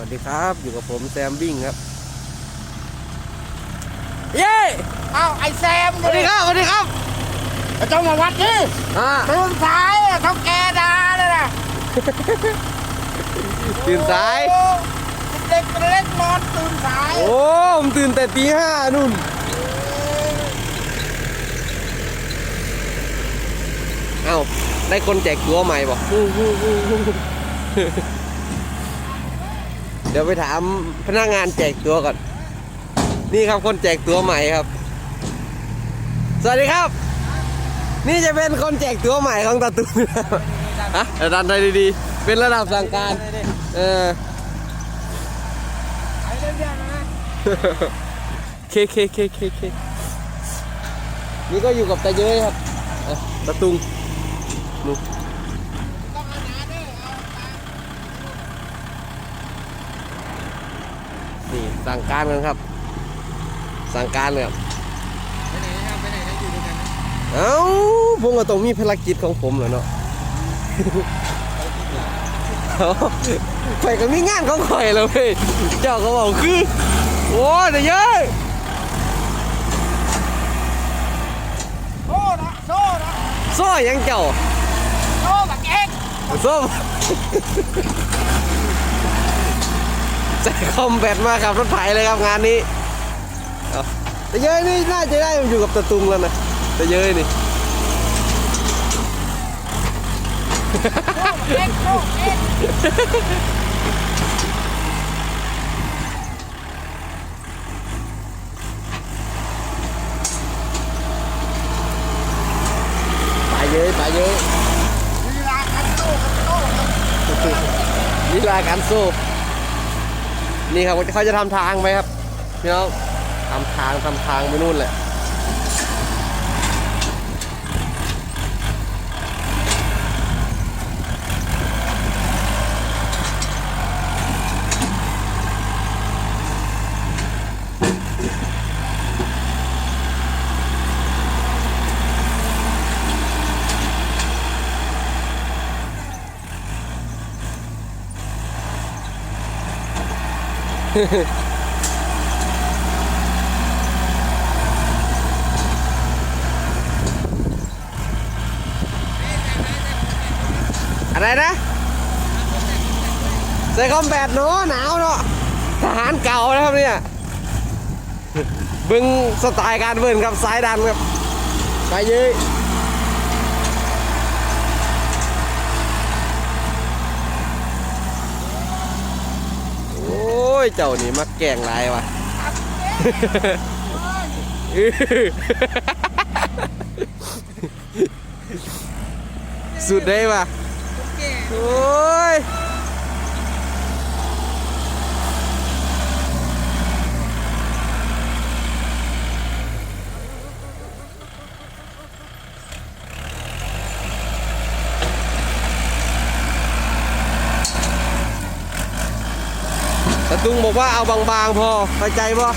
วัสดีครับอยู่กับผมแซมบิ้งครับ เย้เอาไอ้แซมสวัสดีครับสวัสดีครับเจ้ามาวัดนี่อ่าตื่นสายอะเท่าแกดาเลยนะตื่นสายโอ้เด็กเป็นเล็กนอนตื่นสายโอ้ผมตื่นแต่ตีห้านู่นเอ้าได้คนแจกตัวใหม่บอก เดี๋ยวไปถามพนักงานแจกตัวก่อน นี่ครับคนแจกตัวใหม่ครับ สวัสดีครับ นี่จะเป็นคนแจกตัวใหม่ของตาตุนฮะเดี๋ยวดันได้ดีๆ เป็นระดับสั่งการเออเรื่องนะเคเคเคเคเคนี่ก็อยู่กับตาเย้ยครับอะตาตุงนู่น ต้องเอาหนาด้วยเอาตา นี่สั่งการกันครับ สั่งการเลยครับไปไหนนะครับไปไหนนะอยู่ด้วยกันนะเอ้าผมก็ต้องมีภารกิจของผมแหล้วเนาะเอาข่อยก็มีงานของข่อยแล้วเว้ยเจ้าก็บอกคือ โอ้ยตาเย้ยโซ่นะโซ่นะซ้อยังเจ้าโซ่กับเอ็กส้มใส่คอมแบตมาครับรถไถเลยครับงานนี้เอาแต่เย้ยนี่น่าจะได้อยู่กับตะตุงแล้วนะแต่เย้ยนี่โซ่กับเอ็กโซ่เอ็กปลาเย้ยปลาเย้ยลีลาคันโซ่คันโซ่ครับลีลาการสู้ นี่ครับเขาจะทำทางไหมครับพี่น้องทำทางทำทางไปนู่นแหละ อะไรนะใส่คอมแบทเนาะหนาวเนาะทหารเก่านะครับเนี่ยบึงสไตล์การเบิร์นครับสายดันครับไปเย้ยโอ้ย เจ้านี่มักแกล้งหลายวะสุดได้ปะโอ้ย ลุงบอกว่าเอาบางๆพอเข้าใจป่ะ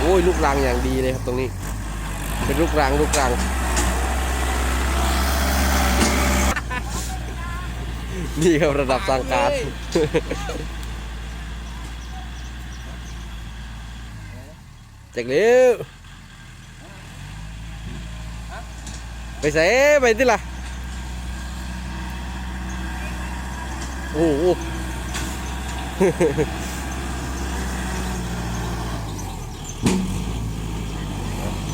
โอ้ยลูกรังอย่างดีเลยครับตรงนี้ เป็นลูกรังลูกรัง นี่ครับระดับสังการ จากเร็วไปใส่ไปที่ละโอ้โห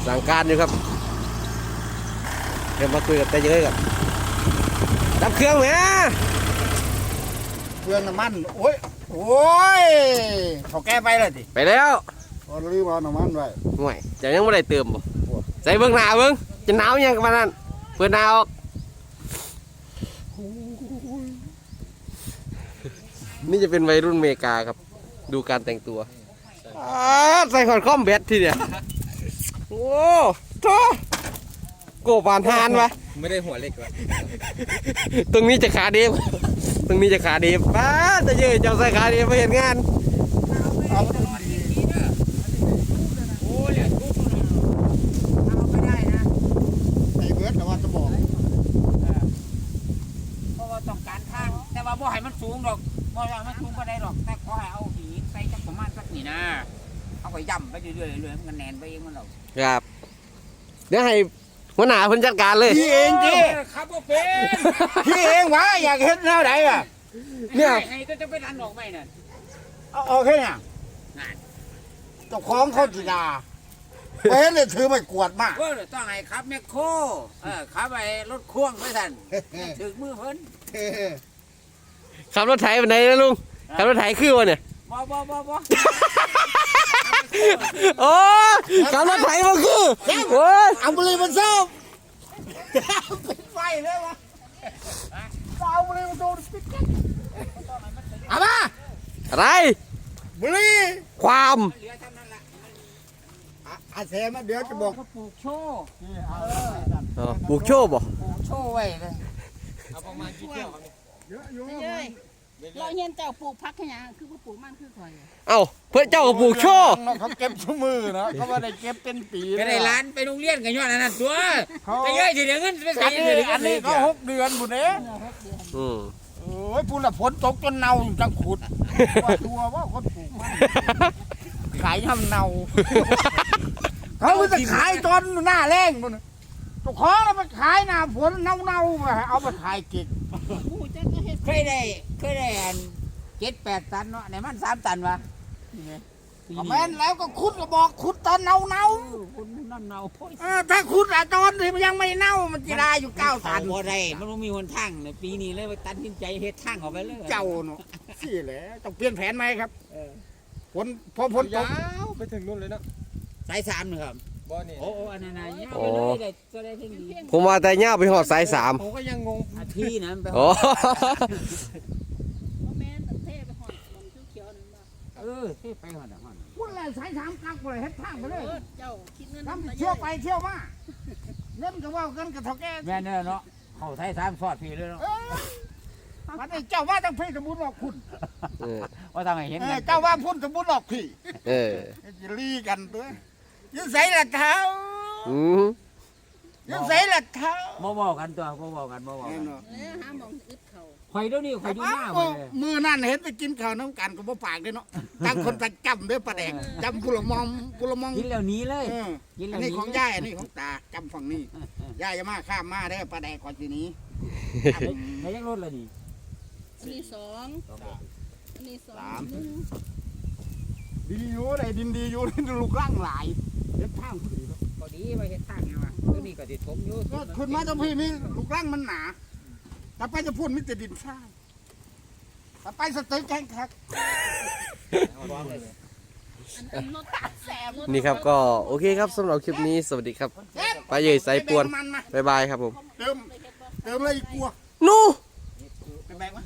สั่งการอยู่ครับเดี๋ยวมาคุยกับตาเยอะกับดับเครื่องไหมเพื่อนน้ำมัน โอ้ย โอ้ยเขาแก้ไปเลยดิ ไปแล้ว พอรีบเอาน้ำมันไว้ห่วยจะยังไม่ได้เติมบ่ใส่เบิ้งหน้าเบิ้งจะหนาวยังกันนั่นเพื่อนหนาวออกนี่จะเป็นวัยรุ่นอเมริกาครับ ดูการแต่งตัวอ่าใส่ขอดคอมแบททีเดียวโอ้โธ่โกบานทานวะไม่ได้หัวเล็กวะตรงนี้จะขาเดฟตรงนี้จะขาเดฟป้าจะเยอะเจ้าใส่ขาเดฟไปเห็นงาน เอาขึ้นดี งดอกบ่ว่ามันสูงบ่ได้ดอก แต่ขอให้เอาหินใส่จักประมาณสักนี่นะ เอาไปย่ำไปเรื่อยๆเรื่อยๆมันก็แน่นไปเองมันหรอกครับ เดี๋ยวให้หัวหน้าเพิ่นจัดการเลย พี่เองดิครับบ่เป็นพี่เองวะอยากเห็นแนวไหนอะ เนี่ยให้ให้จะไปรันดอกไม้น่ะเอาเอาแค่เนี่ยนั่นเจ้าของเขาจีดาไปเห็นเลยถือไม่กวดมากก็ต้องให้ครับแมคโครเออขับไปรถพ่วงไว้ท่านถึงมือเพิ่น ขับรถไถไปไหนนะลุง ขับรถไถคือวะเนี่ย บ่บ่บ่บ่โอ้ขับรถไถมาคือโอ้ยเอาบุหรี่มันซ่อมปิดไฟเลยวะเอาบุหรี่มาดูปิดกันเอามาอะไรบุหรี่ความเหลือานั้นละอะอาเซมาเดี๋ยวจะบอกปลูกโชว์อ๋อปลูกโชว์บ่ปลูกโชว์ไว้เลยเยอะอยู่เอ้ย เราเห็นเจ้าปลูกพักแค่ยังคือว่าปลูกมันคือข่อยเอ้าเพื่อนเจ้าก็ปลูกโชว์เขาเก็บชั่วมือนะเขาไม่ได้เก็บเป็นปีไปได้ร้านไปโรงเรียนกันย้อนอันนั้นตัวเขาไปเยอะสิเดี๋ยวเงินไปใส่อันเดี๋นี้ยวอันนี้เขาหกเดือนบุญเอ๋อืมโอ้ยพูดละฝนตกจนเน่าอยู่จังขุดว่าตัวว่าคนปลูกมันขายทำเน่าเขาจะขายตอนหน้าแรงบุญ ตัวของเราไปขายหน้าฝนเน่าเน่าๆไปเอาไปขายเก็กผู้เจ้าก็เฮ็ดเคยได้เคยได้อันเจ็ดแปดตันเนาะไหนมันสามตันวะนี่ไงปีก็นี้แม่นแล้วก็ขุดก็บอกขุดตอนเน่าเน่าเออคุณนั่นเนาโอ้ยๆเออถ้าขุดอะตอนที่มันยังไม่เน่ามันจะได้อยู่เก้าตันบ่ได้มันบ่มีหนทางเลยปีนี้เลยว่าตัดสินใจเฮ็ดทางออกไปเลยเจ้าเนาะสิแหละต้องเปลี่ยนแผนไหมครับฝนพอฝนตกไปถึงนู่นเลยเนาะสายสามนี่ครับ บ่นี่โอ้โอ้อันนั้นน่ะยาวไปเลยได้ก็ได้ถึงดีผมว่าแต่ย่าไปหอดสายสามผมก็ยังงงอาทีนะมันไปโอ้บ่แม่นตั้งเทไปหอดมันเขียวๆนั่นบ่เออที่ไปหอดอะหอดพูดอะไรสายสามกักไปเลยเฮ็ดทางไปเลยเออเจ้าคิดเงินทำตาเที่ยวไปเที่ยวมาเล่นก็ว่ากันกับเท่าแก่แม่เนอะเนาะเขาสายสามสอดพี่เลยเนาะเออวันนี้เจ้าว่าต้องพี่สมบูรณ์หลอกคุณเออว่าทางไหนเห็นเอกัอนเจ้าว่าพุ่นสมบูรณ์หลอกพี่เออจะลีกันตัว ยืนใส่ละเท้าอืมยืนใส่ละเท้าบ่บอกกันตัวบ่บอกกันบ่บอกเห็กันนเนาะเออหาหมองอึดเขาข่อยเดี๋ยวนี้ข่อยอยู่หน้าอ้าวไปเลยมือนั่นเห็นไปกินข้าวน้ำกันก็บ่ปากเด้อเนาะต่างคนต่างจำเด้อปลาแดกจำกุละมองกุละมองกินแล้วหนี้เลย เออกินแล้อัวนหนี้นี้ของย่ายอันนี้ของตาจำฝั่งนี้ย่ายจะมาข้ามมาได้อปลาแดกก่อนทีนี้ไม่ยังรถเลยนี่อันนี้สองอันนี้สองหนึ่งดีอยู่ได้ดินดีอยู่นี่ลูกร่างหลาย เฮ็ดทางผู้ดีเนาะพอดีไปเฮ็ดทางไงวะตัวนี้ก็สิถมอยู่ก็ขึ้นมาตรงพี่มีลูกร่างมันหนาแต่ไปจะพูดมิแต่ดินทรายแต่ไปสเต็กแข็งคักอันอันรถแสบรถนี่ครับก็โอเคครับสำหรับคลิปนี้สวัสดีครับไปเย่ยสายปวนมันมาบ๊ายบายครับผมเติมเติมเลยอีกกลัว นู่ไปแบกมา